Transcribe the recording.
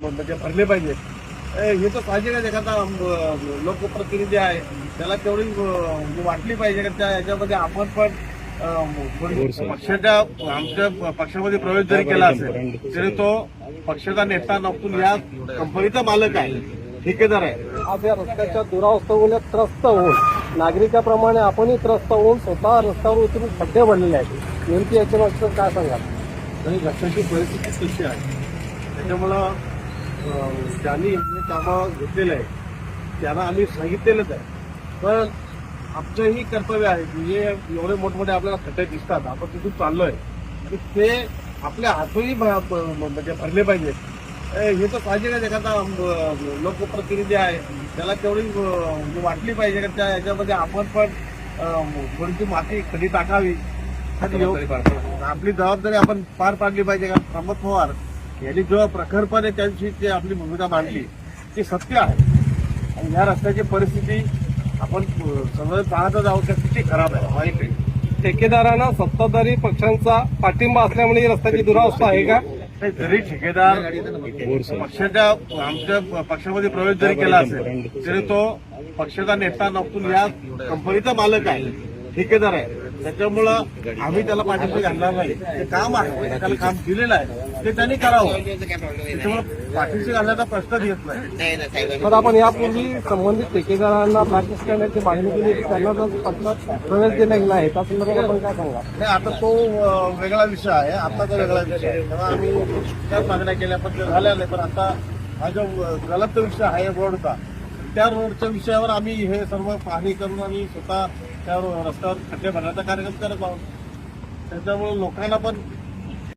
म्हणजे भरले पाहिजे ए, हे तर पाहिजे का एखादा लोकप्रतिनिधी आहे. त्याला तेवढी अं, वाटली पाहिजे का त्या याच्यामध्ये आपण पण अं, पक्षाच्या आमच्या पक्षामध्ये प्रवेश जरी केला असेल तरी तो पक्षाचा नेता नसून या कंपनीचा मालक आहे ठेकेदार आहे. आज या रस्त्याच्या दुरावस्थेमुळे त्रस्त होऊन नागरिकाप्रमाणे आपणही त्रस्त होऊन स्वतः रस्त्यावर उतरून खड्डे भरलेले आहेत. नेमकी याच्या मागचं काय सांगाल? आणि रस्त्याची परिस्थिती कशी आहे? त्याच्यामुळं ज्यांनी हे कामं घेतलेलं आहे त्यांना आम्ही सांगितलेलंच आहे. पण आमचंही कर्तव्य आहे की हे एवढे मोठमोठे आपल्याला खड्डे दिसतात आपण तिथून चाललोय आणि ते आपल्या हातूनही म्हणजे भरले पाहिजेत. हे तर पाहिजे का एखादा लोकप्रतिनिधी आहे त्याला तेवढी म्हणजे वाटली पाहिजे का त्या याच्यामध्ये आपण पण थोडीशी माती खडी टाकावी. आपली जबाबदारी आपण पार पाडली पाहिजे का प्रमोद पवार यांनी जेव्हा प्रखरपणे त्यांची जी आपली भूमिका मांडली ती सत्य आहे. आणि या रस्त्याची परिस्थिती आपण सगळं पाहतच आहोत का किती खराब आहे. वाईट आहे ठेकेदारांना सत्ताधारी पक्षांचा पाठिंबा असल्यामुळे ही रस्त्याची दुरावस्था आहे का? नाही, जरी ठेकेदार पक्षाच्या आमच्या पक्षामध्ये प्रवेश जरी केला असेल तरी तो पक्षाचा नेता नसून या कंपनीचा मालक आहे ठेकेदार आहे. त्याच्यामुळं आम्ही त्याला पाठिंबा घालणार नाही. ते काम आहे. त्याला काम दिलेलं आहे. ते त्यांनी करावं. त्याच्यामुळे पाठीशी घालण्याचा प्रश्न येत नाही. तर आपण यापूर्वी संबंधित ठेकेदारांना प्रॅक्टिस करण्याची मागणी केली त्यांना जर पक्षात प्रवेश दिला नाही त्या संदर्भात आपण काय सांगा नाही आता तो वेगळा विषय आहे. आताचा वेगळा विषय आहे. तेव्हा आम्ही त्याच मागण्या केल्या पण झाल्या नाही पण आता हा जो गलत विषय आहे रोडचा त्या रोडच्या विषयावर आम्ही हे सर्व पाहणी करून आम्ही स्वतः त्या रो- रस्त्यावर खड्डे भरण्याचा कार्यक्रम करत आहोत. त्याच्यामुळे लोकांना पण